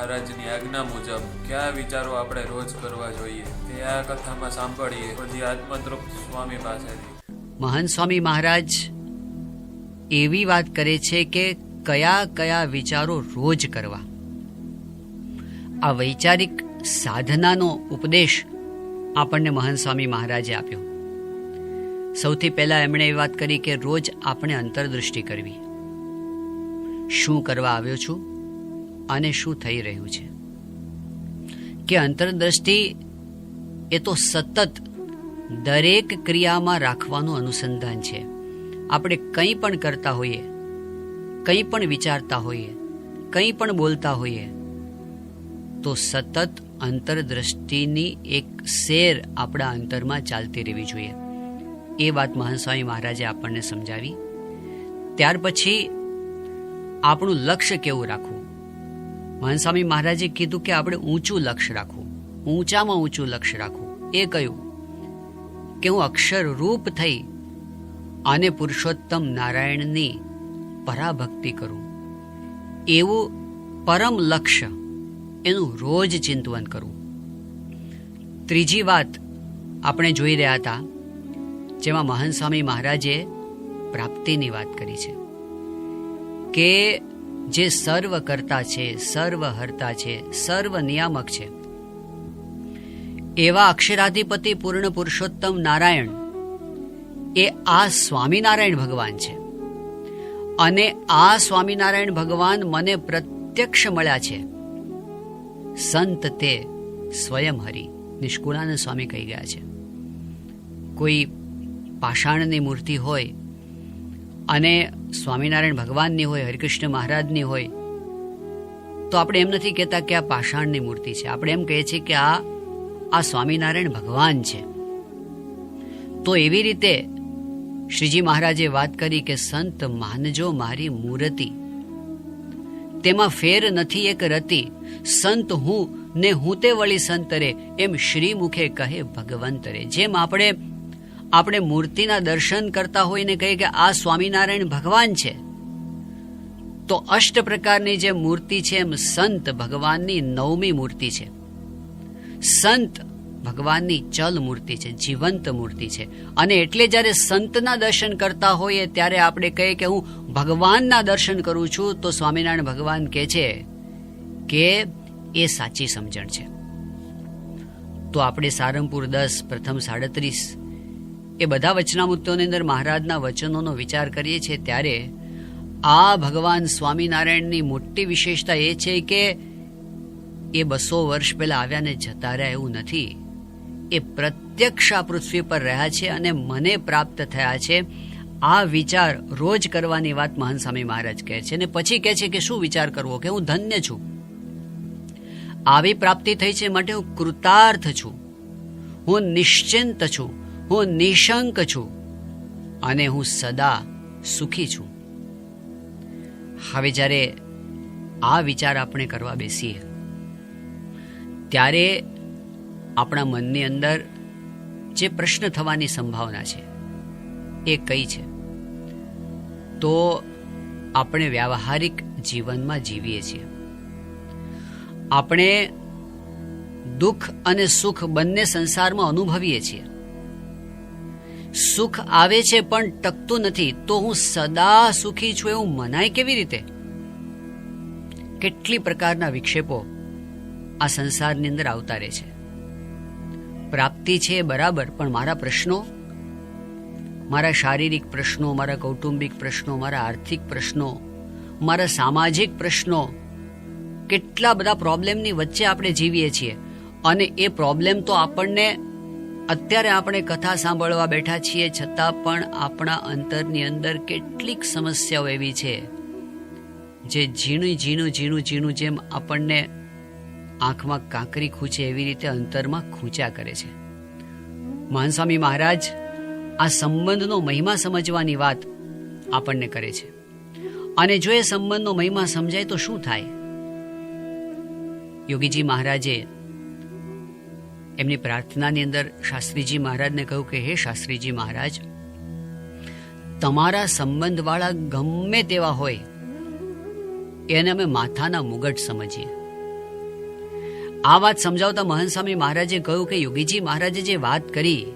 મહારાજની આજ્ઞા મુજબ કયા વિચારો આપણે રોજ કરવા જોઈએ તે આ કથામાં સાંભળીએ પછી આત્મતૃપ્ત સ્વામી પાસેથી. મહાન સ્વામી મહારાજ, એવી વાત કરે છે કે કયા કયા વિચારો રોજ કરવા. આ વૈચારિક સાધનાનો ઉપદેશ આપણને મહાન સ્વામી મહારાજે આપ્યો. સૌથી પહેલા એમણે એ વાત કરી કે રોજ આપણે અંતરદૃષ્ટિ કરવી. શું કરવા આવ્યો છું? અને શું થઈ રહ્યું છે? કે અંતરદ્રષ્ટિ એ તો સતત દરેક ક્રિયામાં રાખવાનું અનુસંધાન છે. આપણે કંઈ પણ કરતા હોઈએ, કંઈ પણ વિચારતા હોઈએ, કંઈ પણ બોલતા હોઈએ, તો સતત અંતરદ્રષ્ટિની એક શેર આપણા અંતરમાં ચાલતી રહેવી જોઈએ. એ વાત મહાનસ્વામી મહારાજે આપણને સમજાવી. ત્યાર પછી આપણું લક્ષ્ય કેવું રાખવું? મહાન સ્વામી મહારાજે કીધું કે આપણે ઊંચું લક્ષ્ય રાખવું. ઊંચામાં ઊંચું લક્ષ્ય રાખવું. એ કહ્યું કે હું અક્ષર રૂપ થઈ અને પુરુષોત્તમ નારાયણની પરાભક્તિ કરું. એવું પરમ લક્ષ્ય એનું રોજ ચિંતવન કરવું ત્રીજી વાત આપણે જોઈ રહ્યા હતા, જેમાં મહાન સ્વામી મહારાજે પ્રાપ્તિની વાત કરી છે કે જે સર્વ કરતા છે, સર્વ હરતા છે, સર્વ નિયામક છે. એવા અક્ષરાધિપતિ પૂર્ણ પુરુષોત્તમ નારાયણ એ આ સ્વામિનારાયણ ભગવાન છે. અને આ સ્વામિનારાયણ ભગવાન મને પ્રત્યક્ષ મળ્યા છે. સંત તે સ્વયં હરિ, નિષ્કુળાનંદ સ્વામી કહી ગયા છે. કોઈ પાષાણની મૂર્તિ હોય અને સ્વામિનારાયણ ભગવાનની હોય, હરિકૃષ્ણ મહારાજની હોય, તો આપણે એમ નથી કહેતા કે આ પાષાણની મૂર્તિ છે. આપણે એમ કહીએ છીએ કે આ આ સ્વામિનારાયણ ભગવાન છે. તો એવી રીતે શ્રીજી મહારાજે વાત કરી કે, સંત, માનજો મારી મૂર્તિ. તેમાં ફેર નથી એક રતિ. સંત હું ને હું તે વળી સંતરે એમ શ્રી મુખે કહે ભગવંતરે જેમ આપણે આપણે મૂર્તિના દર્શન કરતા હોઈને કહીએ કે આ સ્વામિનારાયણ ભગવાન છે. તો અષ્ટ પ્રકારની જે મૂર્તિ છે એમ સંત ભગવાનની નવમી મૂર્તિ છે. સંત ભગવાનની ચલ મૂર્તિ છે, જીવંત મૂર્તિ છે. અને એટલે જ્યારે સંતના દર્શન કરતા હોઈએ ત્યારે આપણે કહીએ કે હું ભગવાનના દર્શન કરું છું, તો સ્વામિનારાયણ ભગવાન કહે છે કે એ સાચી સમજણ છે. તો આપણે સારંગપુર દસ, પ્રથમ સાડત્રીસ એ બધા વચનામૃતોની અંદર મહારાજના વચનોનો વિચાર કરીએ છીએ ત્યારે આ ભગવાન સ્વામિનારાયણની મોટી વિશેષતા એ છે કે એ બસો વર્ષ પહેલા આવ્યા ને જતા રહ્યા એવું નથી. એ પ્રત્યક્ષ આ પૃથ્વી પર રહ્યા છે અને મને પ્રાપ્ત થયા છે. આ વિચાર રોજ કરવાની વાત મહાન સ્વામી મહારાજ કહે છે અને પછી કહે છે કે શું વિચાર કરવો? કે હું ધન્ય છું. આવી પ્રાપ્તિ થઈ છે માટે હું કૃતાર્થ છું. હું નિશ્ચિંત છું. હું નિશંક છું અને હું સદા સુખી છું. હવે જ્યારે આ વિચાર આપણે કરવા બેસીએ, ત્યારે આપણા મનની અંદર જે પ્રશ્ન થવાની સંભાવના છે એ કઈ છે? તો આપણે વ્યવહારિક જીવનમાં જીવીએ છીએ. આપણે દુઃખ અને સુખ બંને સંસારમાં અનુભવીએ છીએ. સુખ આવે છે પણ ટકતું નથી, તો હું સદા સુખી છું એવું મનાય કેવી રીતે? કેટલી પ્રકારના વિક્ષેપો આ સંસારની અંદર આવતા રહે છે. પ્રાપ્તિ છે બરાબર, પણ મારા પ્રશ્નો? મારા શારીરિક પ્રશ્નો, મારા કૌટુંબિક પ્રશ્નો, મારા આર્થિક પ્રશ્નો, મારા સામાજિક પ્રશ્નો, કેટલા બધા પ્રોબ્લેમની વચ્ચે આપણે જીવીએ છીએ. અને એ પ્રોબ્લેમ તો આપણને અત્યારે આપણે કથા સાંભળવા બેઠા છીએ, છતાં પણ આપણા અંતરની અંદર કેટલીક સમસ્યાઓ એવી છે જે ઝીણું ઝીણું ઝીણું ઝીણું જેમ આપણને આંખમાં કાંકરી ખૂંચે એવી રીતે અંતરમાં ખૂંચ્યા કરે છે. મહાનસ્વામી મહારાજ, આ સંબંધનો મહિમા સમજવાની વાત આપણને કરે છે. અને જો એ સંબંધનો મહિમા સમજાય તો શું થાય? યોગીજી મહારાજે એમની પ્રાર્થનાની અંદર શાસ્ત્રીજી મહારાજને કહ્યું કે, હે શાસ્ત્રીજી મહારાજ, તમારા સંબંધવાળા ગમે તેવા હોય, એને અમે માથાના મુગટ સમજીએ. આ વાત સમજાવતા મહનસ્વામી મહારાજે કહ્યું કે, યોગીજી મહારાજે જે વાત કરી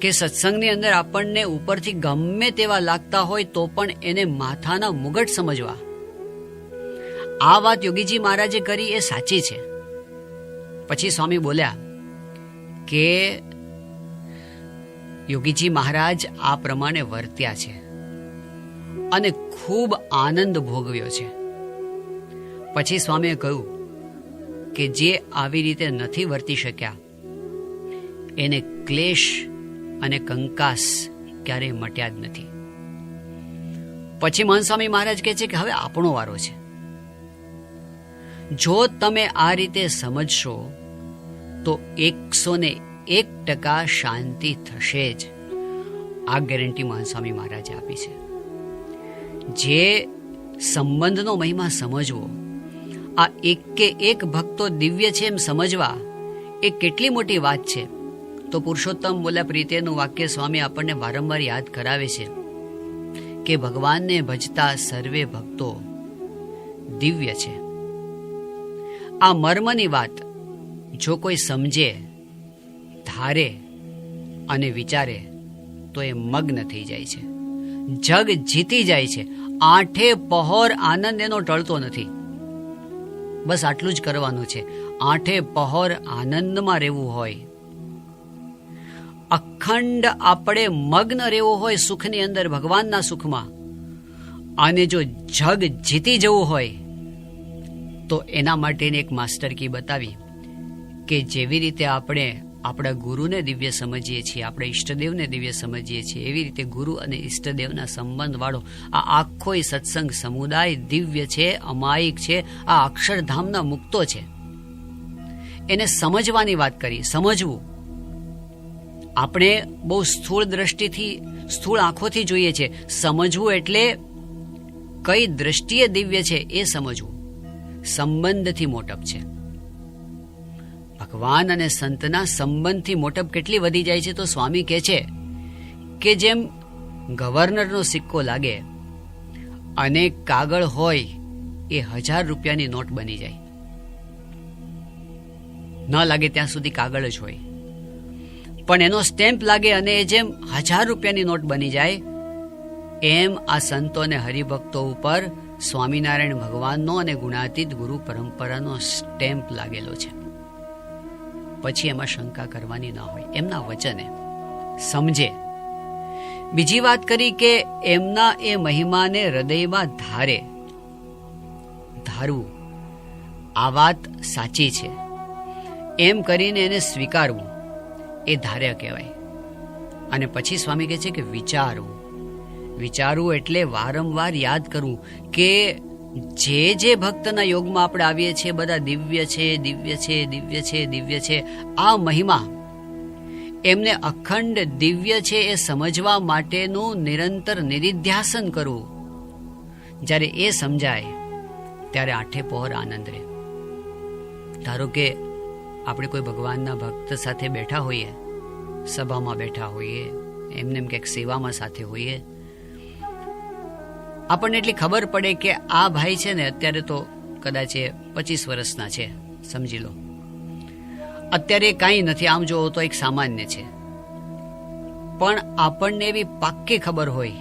કે સત્સંગની અંદર આપણને ઉપરથી ગમે તેવા લાગતા હોય, તો પણ એને માથાના મુગટ સમજવા. આ વાત યોગીજી મહારાજે કરી એ સાચી છે. પછી સ્વામી બોલ્યા કે યોગીજી મહારાજ આ પ્રમાણે વર્ત્યા છે અને ખૂબ આનંદ ભોગવ્યો છે. પછી સ્વામીએ કહ્યું કે જે આવી રીતે નથી વર્તી શક્યા, એને ક્લેશ અને કંકાસ ક્યારેય મટ્યા જ નથી. પછી મહાન સ્વામી મહારાજ કહે છે કે હવે આપણો વારો છે. જો તમે આ રીતે સમજશો, તો એકસો ને એક ટકા શાંતિ થશે જ. આ ગેરંટી મહાસ્વામી મહારાજે આપી છે. જે સંબંધનો મહિમા સમજવો, આ એક કે એક ભક્તો દિવ્ય છે એમ સમજવા, એ કેટલી મોટી વાત છે. તો પુરુષોત્તમ બોલ્યા, પ્રીતેનું વાક્ય સ્વામી આપણને વારંવાર યાદ કરાવે છે કે ભગવાનને ભજતા સર્વે ભક્તો દિવ્ય છે. આ મર્મની વાત. જો કોઈ સમજે, ધારે અને વિચારે, તો એ મગ્ન થઈ જાય છે. જગ જીતી જાય છે. આઠે પહોર આનંદ એનો ટળતો નથી. બસ આટલું જ કરવાનું છે. આઠે પહોર આનંદમાં રહેવું હોય. અખંડ આપણે મગ્ન રહેવો હોય સુખની અંદર ભગવાનના સુખમાં. આને જો જગ જીતી જવું હોય તો એના માટેની એક માસ્ટર કી બતાવી કે જેવી રીતે આપણે આપણા ગુરુને દિવ્ય સમજીએ છીએ, આપણે ઈષ્ટદેવને દિવ્ય સમજીએ છીએ, એવી રીતે ગુરુ અને ઈષ્ટદેવના સંબંધવાળો આ આખો સત્સંગ સમુદાય દિવ્ય છે, અમાયિક છે, આ અક્ષરધામના મુક્તો છે. એને સમજવાની વાત કરી, સમજવું. આપણે બહુ સ્થૂળ દ્રષ્ટિથી, સ્થૂળ આંખોથી જોઈએ છે. સમજવું એટલે કઈ દ્રષ્ટિએ દિવ્ય છે એ સમજવું. સંબંધથી મોટપ છે. ભગવાન અને સંતના સંબંધથી મોટપ કેટલી વધી જાય છે તો સ્વામી કહે છે કે જેમ ગવર્નરનો સિક્કો લાગે અને કાગળ હોય એ હજાર રૂપિયાની નોટ બની જાય. ન લાગે ત્યાં સુધી કાગળ જ હોય. પણ એનો સ્ટેમ્પ લાગે અને એ જેમ હજાર રૂપિયાની નોટ બની જાય, એમ આ સંતો અને હરિભક્તો ઉપર સ્વામિનારાયણ ભગવાનનો અને ગુણાતીત ગુરુ પરંપરાનો સ્ટેમ્પ લાગેલો છે. પછી એમાં શંકા કરવાની ના હોય. એમના વચને સમજે. બીજી વાત કરી કે એમના એ મહિમાને હૃદયમાં ધારે. ધારવું. આ વાત સાચી છે. એમ કરીને એને સ્વીકારવું. એ ધાર્યા કહેવાય. અને પછી સ્વામી કહે છે કે વિચારવું. વિચારવું એટલે વારંવાર યાદ કરવું કે જે જે ભક્તના યોગમાં આપણે આવીએ છીએ, બધા દિવ્ય છે દિવ્ય છે દિવ્ય છે દિવ્ય છે, આ મહિમા એમને અખંડ દિવ્ય છે એ સમજવા માટેનું નિરંતર નિરિધ્યાસન કરવું જ્યારે એ સમજાય, ત્યારે આઠે પહોર આનંદ રહે. ધારો કે આપણે કોઈ ભગવાનના ભક્ત સાથે બેઠા હોઈએ, સભામાં બેઠા હોઈએ, એમને એમ ક્યાંક સેવામાં સાથે હોઈએ આપણને એટલી ખબર પડે કે આ ભાઈ છે ને અત્યારે તો કદાચ એ પચીસ વર્ષના છે, સમજી લો. અત્યારે કાંઈ નથી, આમ જોવો તો એક સામાન્ય છે. પણ આપણને એવી પાક્કી ખબર હોય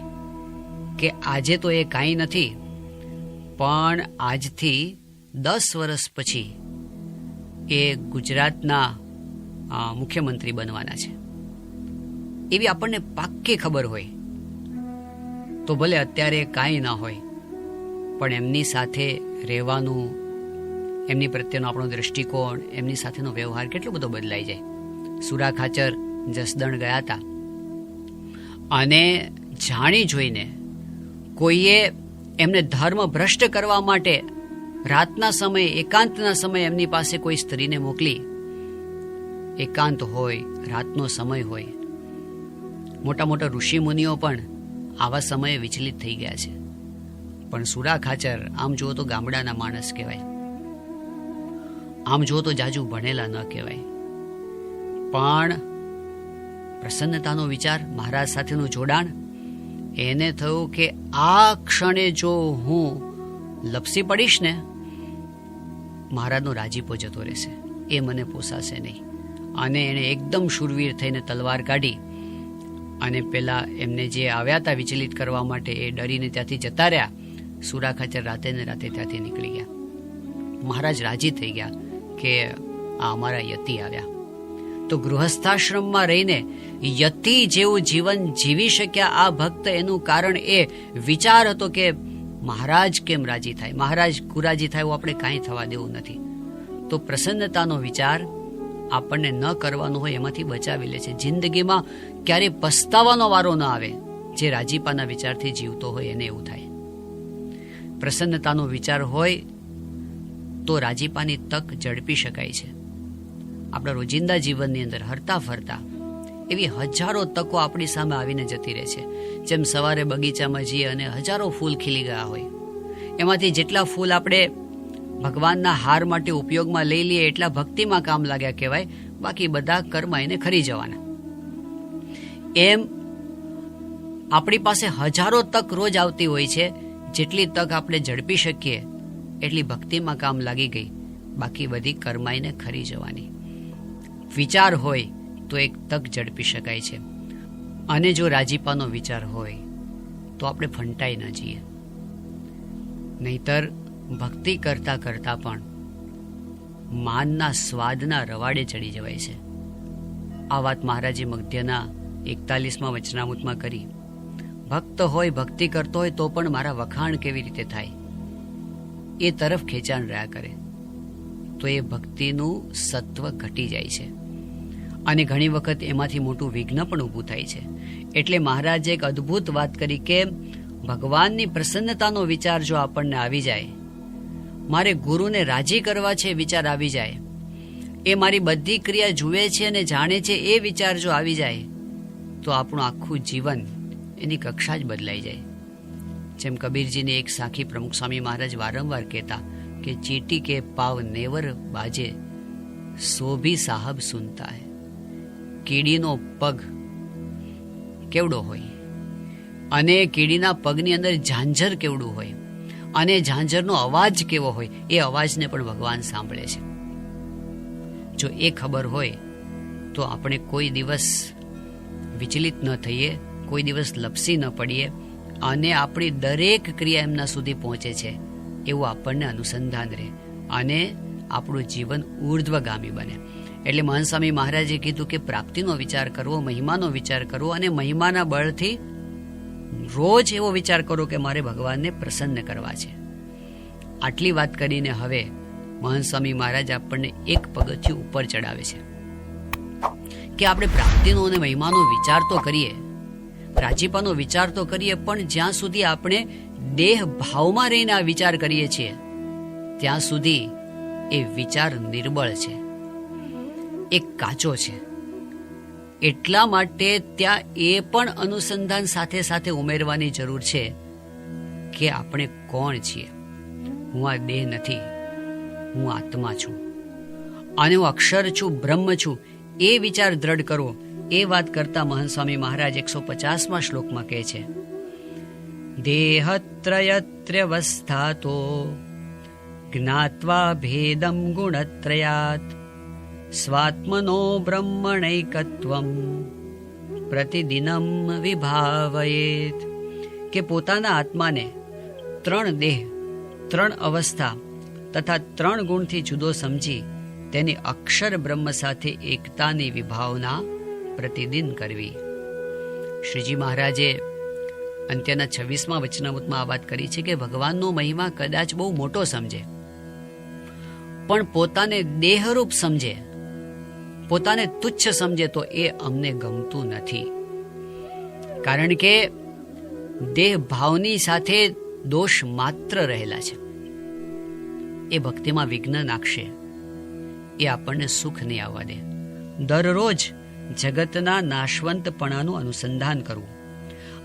કે આજે તો એ કાંઈ નથી, પણ આજથી દસ વર્ષ પછી એ ગુજરાતના મુખ્યમંત્રી બનવાના છે. એવી આપણને પાક્કી ખબર હોય. તો ભલે અત્યારે કાંઈ ના હોય, પણ એમની સાથે રહેવાનું, એમની પ્રત્યેનો આપણો દૃષ્ટિકોણ એમની સાથેનો વ્યવહાર કેટલો બધો બદલાઈ જાય. સુરા ખાચર જસદણ ગયા હતા. અને જાણી જોઈને કોઈએ એમને ધર્મ ભ્રષ્ટ કરવા માટે રાતના સમયે, એકાંતના સમયે એમની પાસે કોઈ સ્ત્રીને મોકલી. એકાંત હોય, રાતનો સમય હોય. મોટા મોટા ઋષિ મુનિઓ પણ આવા સમયે વિચલિત થઈ ગયા છે. પણ સુરા ખાચર, આમ જુઓ તો ગામડાના માણસ કહેવાય. આમ જુઓ તો જાજુ ભણેલા ન કહેવાય. પણ પ્રસન્નતાનો વિચાર, મહારાજ સાથેનું જોડાણ, એને થયું કે આ ક્ષણે જો હું લપસી પડીશ ને, મહારાજનો રાજીપો જતો રહેશે. એ મને પોસાશે નહીં. અને એણે એકદમ શૂરવીર થઈને તલવાર કાઢી અને પેલા એમને જે આવ્યા હતા વિચલિત કરવા માટે એ ડરીને ત્યાંથી જતા રહ્યા. સુરા ખાચર રાતે ને રાતે ત્યાંથી નીકળી ગયા. મહારાજ રાજી થઈ ગયા કે આ અમારા યતિ આવ્યા. તો ગૃહસ્થાશ્રમમાં રહીને યતિ જેવું જીવન જીવી શક્યા આ ભક્ત એનું કારણ એ વિચાર હતો કે મહારાજ કેમ રાજી થાય? મહારાજ કુરાજી થાય એવું આપણે કાંઈ થવા દેવું નથી. તો પ્રસન્નતાનો વિચાર આપણને ન કરવાનું હોય એમાંથી બચાવી લે છે. જિંદગીમાં ક્યારે પસ્તાવાનો વારો ન આવે જે રાજીપાના વિચારથી જીવતો હોય એને એવું થાય. પ્રસન્નતાનો વિચાર હોય તો રાજીપાની તક ઝડપી શકાય છે. આપણા રોજિંદા જીવનની અંદર હરતા ફરતા એવી હજારો તકો આપણી સામે આવીને જતી રહે છે. જેમ સવારે બગીચામાં જઈએ અને હજારો ફૂલ ખીલી ગયા હોય. એમાંથી જેટલા ફૂલ આપણે ભગવાનના હાર માટે ઉપયોગમાં લઈ લઈએ એટલા ભક્તિમાં કામ લાગ્યા કહેવાય. બાકી બધા કર્મ એને ખરી જવાના. એમ આપણી પાસે હજારો તક રોજ આવતી હોય છે. જેટલી તક આપણે ઝડપી શકીએ, એટલી ભક્તિમાં કામ લાગી ગઈ. બાકી બધી કર્માઈને ખરી જવાની. વિચાર હોય તો એક તક ઝડપી શકાય છે. અને જો રાજીપાનો વિચાર હોય, તો આપણે ફંટાઈ ન જઈએ. નહીતર ભક્તિ કરતા કરતા પણ માનના સ્વાદના રવાડે ચડી જવાય છે. આ વાત મહારાજે મધ્યના એકતાલીસમાં વચનામૃતમાં કરી. ભક્ત હોય, ભક્તિ કરતો હોય, તો પણ મારા વખાણ કેવી રીતે થાય? એ તરફ ખેંચાણ રહ્યા કરે. તો એ ભક્તિનું સત્વ ઘટી જાય છે. અને ઘણી વખત એમાંથી મોટું વિઘ્ન પણ ઊભું થાય છે. એટલે મહારાજે એક અદ્ભુત વાત કરી કે ભગવાનની પ્રસન્નતાનો વિચાર જો આપણને આવી જાય મારે ગુરુને રાજી કરવા છે વિચાર આવી જાય. એ મારી બધી ક્રિયા જુએ છે અને જાણે છે એ વિચાર જો આવી જાય, તો આપણું આખું જીવન એની કક્ષા જ બદલાઈ જાય. જેમ કબીરજીને એક સાખી પ્રમુખ સ્વામી મહારાજ વારંવાર કહેતા કે, ચીટી કે પાવ નેવર બાજે, સો ભી સાહબ સુનતા હે. કીડીનો પગ કેવડો હોય? અને કીડીના પગની અંદર ઝાંઝર કેવડું હોય? અને ઝાંઝરનો અવાજ કેવો હોય એ અવાજને પણ ભગવાન સાંભળે છે. જો એ ખબર હોય તો આપણે કોઈ દિવસ વિચલિત ન થઈએ, કોઈ દિવસ લપસી ન પડીએ અને આપણી દરેક ક્રિયા એમના સુધી પહોંચે છે એવું આપણને અનુસંધાન રહે અને આપણું જીવન ઉર્ધ્વગામી બને. એટલે મહાન સ્વામી મહારાજે કીધું કે પ્રાપ્તિનો વિચાર કરવો, મહિમાનો વિચાર કરવો અને મહિમાના બળથી રોજ એવો વિચાર કરો કે મારે ભગવાનને પ્રસન્ન કરવા છે. આટલી વાત કરીને હવે મહંત સ્વામી મહારાજ આપણને એક પગથિયું ઉપર ચડાવે છે. કે આપણે પ્રાપ્તિનો અને મહિમાનો વિચાર તો કરીએ પ્રાચીપાનો વિચાર તો કરીએ, પણ જ્યાં સુધી આપણે દેહ ભાવમાં રહીને આ વિચાર કરીએ છીએ, ત્યાં સુધી એ વિચાર નિર્બળ છે. એ કાચો છે. એટલા માટે ત્યાં એ પણ અનુસંધાન સાથે સાથે ઉમેરવાની જરૂર છે કે આપણે કોણ છીએ. હું આ દેહ નથી. હું આત્મા છું. અને હું અક્ષર છું, બ્રહ્મ છું. એ વિચાર દ્રઢ કરવો. એ વાત કરતા મહંત સ્વામી મહારાજ એકસો પચાસમાં શ્લોકમાં કહે છે. દેહત્રયત્ર્યવસ્થાતો જ્ઞાત્વા ભેદમ ગુણત્રયાત. સ્વાત્મનો બ્રહ્મણૈકત્વમ પ્રતિદિનમ વિભાવયેત. કે પોતાના આત્માને ત્રણ દેહ, ત્રણ અવસ્થા તથા ત્રણ ગુણથી જુદો સમજી તેની અક્ષર બ્રહ્મ સાથે એકતાની વિભાવના પ્રતિદિન કરવી. શ્રીજી મહારાજે અંત્યના છવ્વીસમાં વચનામૃતમાં આ વાત કરી છે કે ભગવાનનો મહિમા કદાચ બહુ મોટો સમજે, પણ પોતાને દેહરૂપ સમજે પોતાને તુચ્છ સમજે તો એ અમને ગમતું નથી. કારણ કે દેહ ભાવની સાથે દોષ માત્ર રહેલા છે. એ ભક્તિમાં વિઘ્ન નાખશે. એ આપણને સુખ નહીં આવવા દે. દરરોજ જગતના નાશવંતપણાનું અનુસંધાન કરવું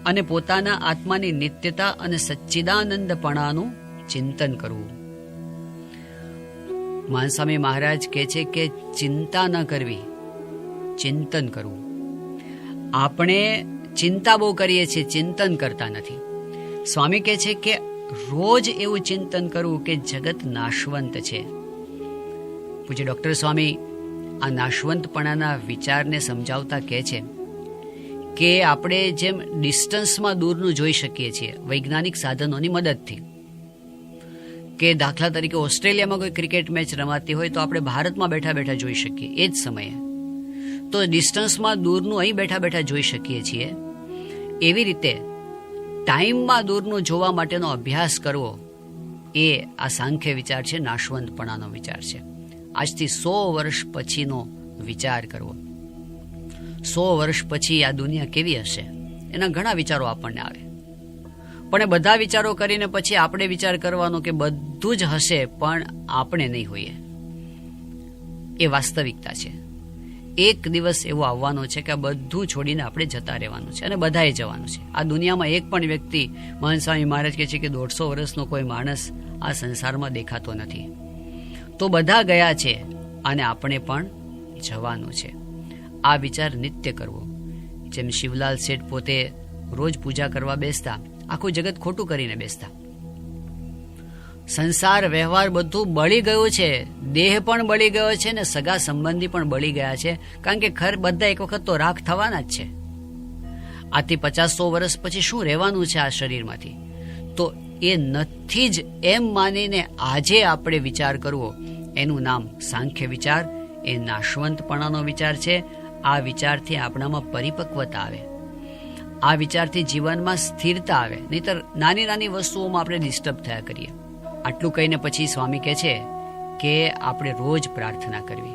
અને પોતાના આત્માની નિત્યતા અને સચ્ચિદાનંદપણાનું ચિંતન કરવું. મહાસ્વામી મહારાજ કહે છે કે ચિંતા ન કરવી, ચિંતન કરવું. આપણે ચિંતા બહુ કરીએ છીએ, ચિંતન કરતા નથી. સ્વામી કહે છે કે રોજ એવું ચિંતન કરવું કે જગત નાશવંત છે. પૂજ્ય ડૉક્ટર સ્વામી આ નાશવંતપણાના વિચારને સમજાવતા કહે છે કે આપણે જેમ ડિસ્ટન્સમાં દૂરનું જોઈ શકીએ છીએ, વૈજ્ઞાનિક સાધનોની મદદથી. કે દાખલા તરીકે ઓસ્ટ્રેલિયામાં કોઈ ક્રિકેટ મેચ રમાતી હોય તો આપણે ભારતમાં બેઠા બેઠા જોઈ શકીએ, એ જ સમયે. તો ડિસ્ટન્સમાં દૂરનું અહીં બેઠા બેઠા જોઈ શકીએ છીએ. એવી રીતે ટાઈમમાં દૂરનું જોવા માટેનો અભ્યાસ કરવો એ આ સાંખ્ય વિચાર છે, નાશવંતપણાનો વિચાર છે. આજથી સો વર્ષ પછીનો વિચાર કરવો. સો વર્ષ પછી આ દુનિયા કેવી હશે? એના ઘણા વિચારો આપણને આવે. પણ એ બધા વિચારો કરીને પછી આપણે વિચાર કરવાનો કે બધું જ હશે, પણ આપણે નહીં હોઈએ. એ વાસ્તવિકતા છે. એક દિવસ એવો આવવાનો છે કે બધું છોડીને આપણે જતા રહેવાનું છે અને બધાએ જવાનું છે. આ દુનિયામાં એક પણ વ્યક્તિ મહાન સ્વામી મહારાજ કહે છે કે દોઢસો વર્ષનો કોઈ માણસ આ સંસારમાં દેખાતો નથી. તો બધા ગયા છે અને આપણે પણ જવાનું છે. આ વિચાર નિત્ય કરવો. જેમ શિવલાલ શેઠ પોતે રોજ પૂજા કરવા બેસતા આખું જગત ખોટું કરીને બેસતા. સંસાર, વ્યવહાર બધું બળી ગયું છે. દેહ પણ બળી ગયો છે ને સગા સંબંધી પણ બળી ગયા છે. કારણ કે ખર બધા એક વખત તો રાખ થવાના જ છે. આથી પચાસ સો વર્ષ પછી શું રહેવાનું છે આ શરીરમાંથી? તો એ નથી જ એમ માનીને આજે આપણે વિચાર કરવો. એનું નામ સાંખ્ય વિચાર. એ નાશવંતપણાનો વિચાર છે. આ વિચારથી આપણામાં પરિપક્વતા આવે. આ વિચારથી જીવનમાં સ્થિરતા આવે. નહીતર નાની નાની વસ્તુઓમાં આપણે ડિસ્ટર્બ થયા કરીએ. આટલું કહીને પછી સ્વામી કહે છે કે આપણે રોજ પ્રાર્થના કરવી.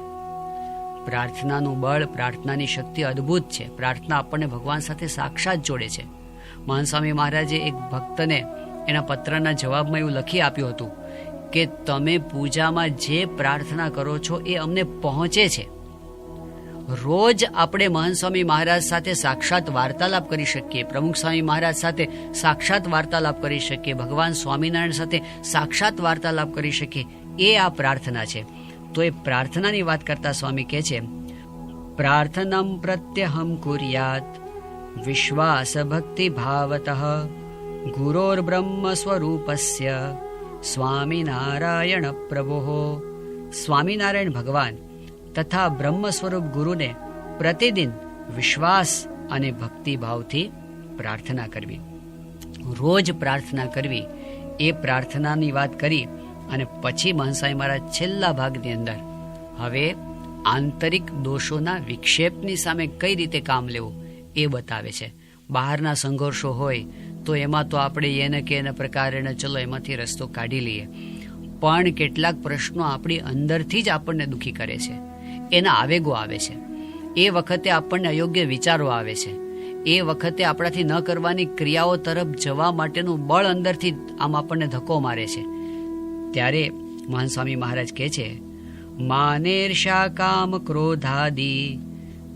પ્રાર્થનાનું બળ, પ્રાર્થનાની શક્તિ અદ્ભુત છે. પ્રાર્થના આપણને ભગવાન સાથે સાક્ષાત જોડે છે. મહાન સ્વામી મહારાજે એક ભક્તને એના પત્રના જવાબમાં એવું લખી આપ્યું હતું કે, તમે પૂજામાં જે પ્રાર્થના કરો છો એ અમને પહોંચે છે. રોજ આપણે મહાન સ્વામી મહારાજ સાથે સાક્ષાત વાર્તાલાપ કરી શકીએ. પ્રમુખ સ્વામી મહારાજ સાથે સાક્ષાત વાર્તાલાપ કરી શકીએ. ભગવાન સ્વામિનારાયણ સાથે સાક્ષાત વાર્તાલાપ કરી શકીએ. એ આ પ્રાર્થના છે. તો એ પ્રાર્થનાની વાત કરતા સ્વામી કહે છે, પ્રાર્થનમ પ્રત્યહમ કુર્યાત વિશ્વાસ ભક્તિ ભાવત ગુરોર બ્રહ્મ સ્વરૂપસ્ય સ્વામિનારાયણ પ્રભો. સ્વામિનારાયણ ભગવાન તથા બ્રહ્મ સ્વરૂપ ગુરુને પ્રતિદિન વિશ્વાસ અને ભક્તિભાવથી પ્રાર્થના કરવી. રોજ પ્રાર્થના કરવી, એ પ્રાર્થનાની વાત કરી અને પછી મહંસાઈ મારા છેલ્લા ભાગની અંદર હવે આંતરિક દોષોના વિક્ષેપની સામે કઈ રીતે કામ લેવું એ બતાવે છે. બહારના સંઘર્ષો હોય તો એમાં તો આપણે એને કે એના પ્રકારે ચલો એમાંથી રસ્તો કાઢી લઈએ. પણ કેટલાક પ્રશ્નો આપણી અંદરથી જ આપણને દુઃખી કરે છે. એના આવેગો આવે છે. એ વખતે આપણને અયોગ્ય વિચારો આવે છે. એ વખતે આપણાથી ન કરવાની ક્રિયાઓ તરફ જવા માટેનું બળ અંદરથી આમ આપણને ધક્કો મારે છે. ત્યારે મહાન સ્વામી મહારાજ કહે છે માનેર્ષા કામ ક્રોધાદિ?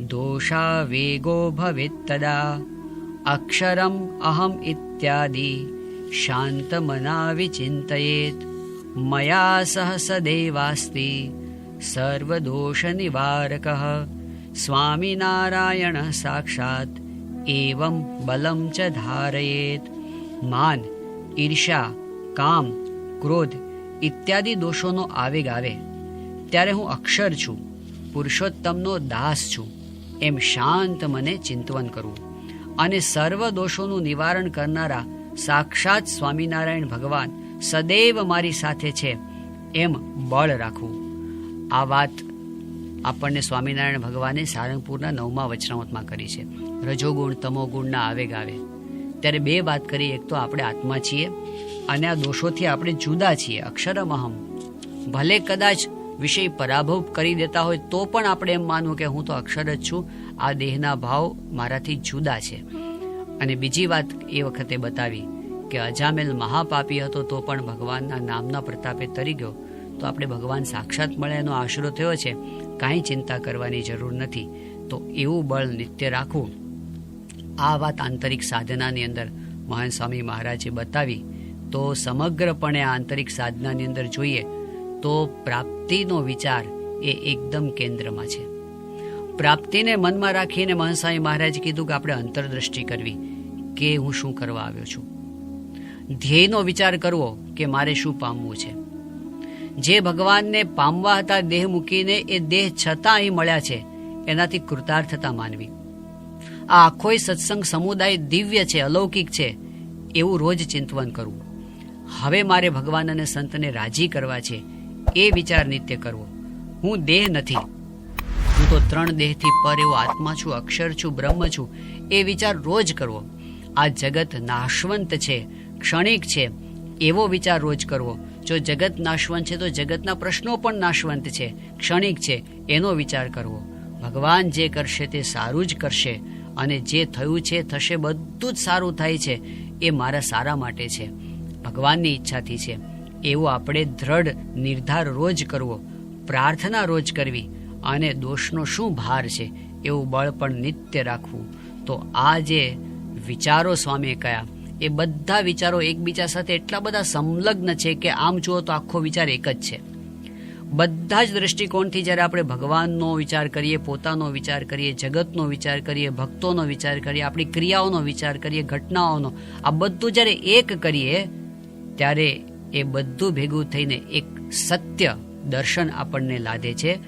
દોષા વેગો ભવિત તદા. અક્ષરમ અહમ ઇત્યાદિ. શાંત મના વિચિંતયેત. મયા સહ સદેવાસ્તિ. નિવારક સ્વામિનારાયણ સાક્ષાત એવં બલમ ચ ધારયેત માન ઈર્ષા કામ ક્રોધ ઇત્યાદિ દોષોનો આવેગ આવે ત્યારે હું અક્ષર છું પુરુષોત્તમનો દાસ છું એમ શાંત મને ચિંતવન કરવું અને સર્વ દોષોનું નિવારણ કરનારા સાક્ષાત સ્વામિનારાયણ ભગવાન સદૈવ મારી સાથે છે એમ બળ રાખવું આ વાત આપણને સ્વામિનારાયણ ભગવાને સારંગપુરના નવમા વચનામતમાં કરી છે. રજોગુણ, તમોગુણના આવેગ આવે. ત્યારે બે વાત કરી એક તો આપણે આત્મા છીએ અને આ દોષોથી આપણે જુદા છીએ. અક્ષરમહમ. ભલે કદાચ વિષય પરાભવ કરી દેતા હોય, તો પણ આપણે એમ માનવું કે હું તો અક્ષર જ છું. આ દેહના ભાવ મારાથી જુદા છે. અને બીજી વાત એ વખતે બતાવી કે અજામેલ મહાપાપી હતો તો પણ ભગવાનના નામના પ્રતાપે તરી ગયો. તો આપણે ભગવાન સાક્ષાત મળે એનો આશરો થયો છે. કાંઈ ચિંતા કરવાની જરૂર નથી. તો એવું બળ નિત્ય રાખવું. આ વાત આંતરિક સાધનાની અંદર મહાન સ્વામી મહારાજે બતાવી. તો સમગ્રપણે આ આંતરિક સાધનાની અંદર જોઈએ, તો પ્રાપ્તિનો વિચાર એ એકદમ કેન્દ્રમાં છે. પ્રાપ્તિને મનમાં રાખીને મહારાજ મહારાજે કીધું કે આપણે અંતરદ્રષ્ટિ કરવી, કે હું શું કરવા આવ્યો છું. ધ્યેયનો વિચાર કરવો કે મારે શું પામવું છે. જે ભગવાનને પામવા હતા દેહ મૂકીને, એ દેહ છતાં અહીં મળ્યા છે. એનાથી કૃતાર્થતા માનવી. આ આખોય સત્સંગ સમુદાય દિવ્ય છે, અલૌકિક છે. એવું રોજ ચિંતવન કરવું હવે મારે ભગવાન અને સંતને રાજી કરવા છે. એ વિચાર નિત્ય કરવો. હું દેહ નથી. હું તો ત્રણ દેહથી પર એવો આત્મા છું, અક્ષર છું, બ્રહ્મ છું. એ વિચાર રોજ કરવો. આ જગત નાશવંત છે, ક્ષણિક છે. એવો વિચાર રોજ કરવો. જો જગત નાશવંત છે, તો જગતના પ્રશ્નો પણ નાશવંત છે, ક્ષણિક છે, એનો વિચાર કરવો. ભગવાન જે કરશે તે સારું જ કરશે અને જે થયું છે, થશે બધું જ સારું થાય છે, એ મારા સારા માટે છે. ભગવાનની ઈચ્છાથી છે. એવો આપણે દ્રઢ નિર્ધાર રોજ કરવો, પ્રાર્થના રોજ કરવી અને દોષનો શું ભાર છે, એવું બળ પણ નિત્ય રાખવું. તો આ જે વિચારો સ્વામીએ કયા એ બધા વિચારો એકબીજા સાથે એટલા બધા સંલગ્ન છે કે આમ જુઓ તો આખો વિચાર એક જ છે. બધા જ દ્રષ્ટિકોણથી જ્યારે આપણે ભગવાનનો વિચાર કરીએ, પોતાનો વિચાર કરીએ, જગતનો વિચાર કરીએ, ભક્તોનો વિચાર કરીએ, આપણી ક્રિયાઓનો વિચાર કરીએ, ઘટનાઓનો, આ બધું જ્યારે એક કરીએ, ત્યારે એ બધું ભેગું થઈને એક સત્ય દર્શન આપણને લાદે છે.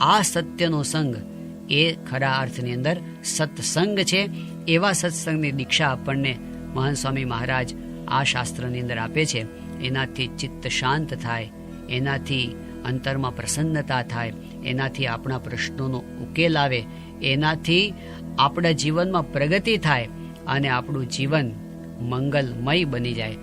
આ સત્યનો સંગ એ ખરા અર્થની અંદર સત્સંગ છે. એવા સત્સંગની દીક્ષા આપણને મહાન મહારાજ આ શાસ્ત્રની અંદર આપે છે, એનાથી ચિત્ત શાંત થાય, એનાથી અંતરમાં પ્રસન્નતા થાય, એનાથી આપણા પ્રશ્નોનો ઉકેલ આવે, એનાથી આપણા જીવનમાં પ્રગતિ થાય અને આપણું જીવન મંગલમય બની જાય.